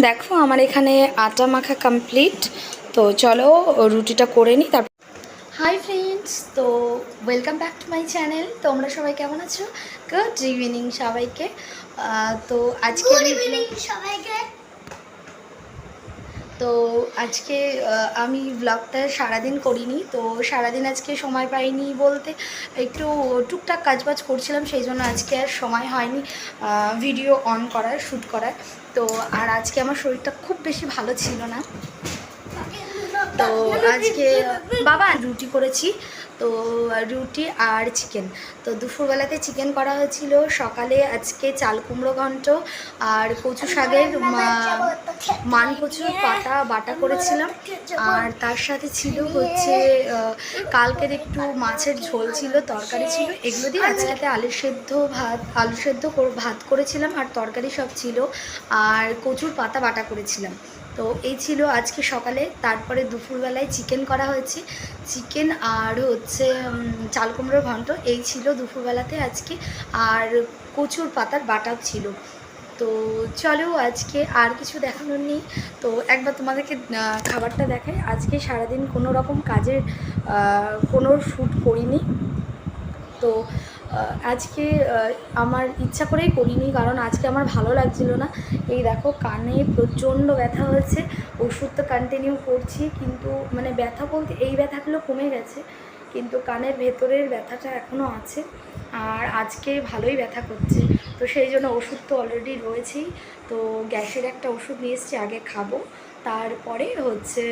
দেখো আমার এখানে আটা মাখা কমপ্লিট তো চলো রুটিটা করে নিই তারপর হাই ফ্রেন্ডস তো welcome back to my channel তোমরা সবাই কেমন আছো? গুড ইভিনিং সবাইকে। তো আজকে সবাইকে। তো আজকে আমি ব্লগটা সারাদিন করিনি, তো সারাদিন আজকে সময় পাইনি বলতে একটু টুকটাক কাজবাজ করছিলাম, সেই জন্য আজকে আর সময় হয়নি ভিডিও অন করার শ্যুট করার। তো আর আজকে আমার শরীরটা খুব বেশি ভালো ছিল না। তো আজকে বাবা রুটি করেছি, তো রুটি আর চিকেন তো দুপুরবেলাতে চিকেন করা হয়েছিল, সকালে আজকে চাল কুমড়ো ঘন্ট আর কচু শাকের মান কচুর পাতা বাটা করেছিলাম। আর তার সাথে ছিল হচ্ছে কালকের একটু মাছের ঝোল ছিল, তরকারি ছিল। এগুলো দিয়ে আজকেতে আলু সেদ্ধ ভাত, আলু সেদ্ধ ভাত করেছিলাম আর তরকারি সব ছিল। আর কচুর পাতা বাটা করেছিলাম। তো এই ছিল আজকে সকালে। তারপরে দুপুরবেলায় চিকেন করা হয়েছে। চিকেন আর হচ্ছে চাল কুমড়োর ঘন্ট, এই ছিল দুপুরবেলাতে আজকে। আর কচুর পাতার বাটাও ছিল। তো চলো আজকে আর কিছু দেখানোর নেই। তো একবার তোমাদেরকে খাবারটা দেখাই। আজকে সারাদিন কোনো রকম কাজের কোনো শ্যুট করিনি। তো আজকে আমার ইচ্ছা করেই করিনি, কারণ আজকে আমার ভালো লাগছিল না। এই দেখো, কানে প্রচণ্ড ব্যথা হয়েছে, ওষুধ তো কন্টিনিউ করছি, কিন্তু মানে ব্যথা বলতে, এই ব্যথাগুলো কমে গেছে, কিন্তু কানের ভেতরের ব্যথাটা এখনও আছে, আর আজকে ভালোই ব্যথা করছে। তো সেই জন্য ওষুধ তো অলরেডি রয়েছেই, তো গ্যাসের একটা ওষুধ নিয়ে এসেছি, আগে খাব, তারপরে হচ্ছে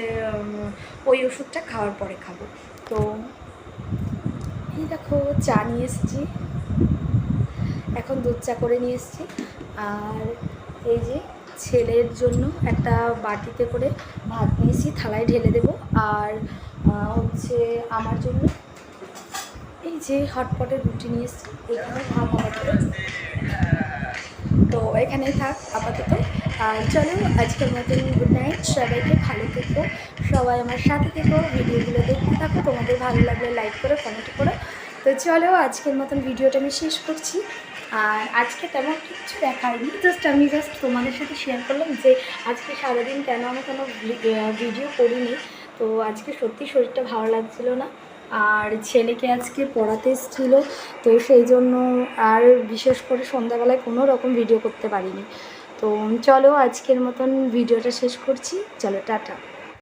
ওই ওষুধটা খাওয়ার পরে খাব। তো এই দেখো, চা নিয়ে এসেছি। এখন দুধ চা করে নিয়ে এসেছি। আর এই যে ছেলের জন্য একটা বাটিতে করে ভাত নিয়েছি, থালায় ঢেলে দেব। আর হচ্ছে আমার জন্য এই যে হটপটের রুটি নিয়ে এসেছি। এখানে আপাতত। তো এখানেই থাক আপাতত। আর চলো, আজকের মতন গুড নাইট সবাইকে ভালো থেকো, সবাই আমার সাথে থেকো, ভিডিওগুলো দেখতে থাকো, তোমাদের ভালো লাগলে লাইক করো কমেন্ট করো। তো চলো, আজকের মতন ভিডিওটা আমি শেষ করছি। আর আজকে তেমন কিছু দেখাইনি জাস্ট আমি জাস্ট তোমাদের সাথে শেয়ার করলাম যে আজকে সারাদিন কেন আমি কোনো ভিডিও করিনি। তো আজকে সত্যি শরীরটা ভালো লাগছিল না। আর ছেলেকে আজকে পড়াতে এসেছিল, তো সেই জন্য আর বিশেষ করে সন্ধ্যাবেলায় কোনো রকম ভিডিও করতে পারিনি। তো চলো আজকের মতন ভিডিওটা শেষ করছি। চলো টাটা।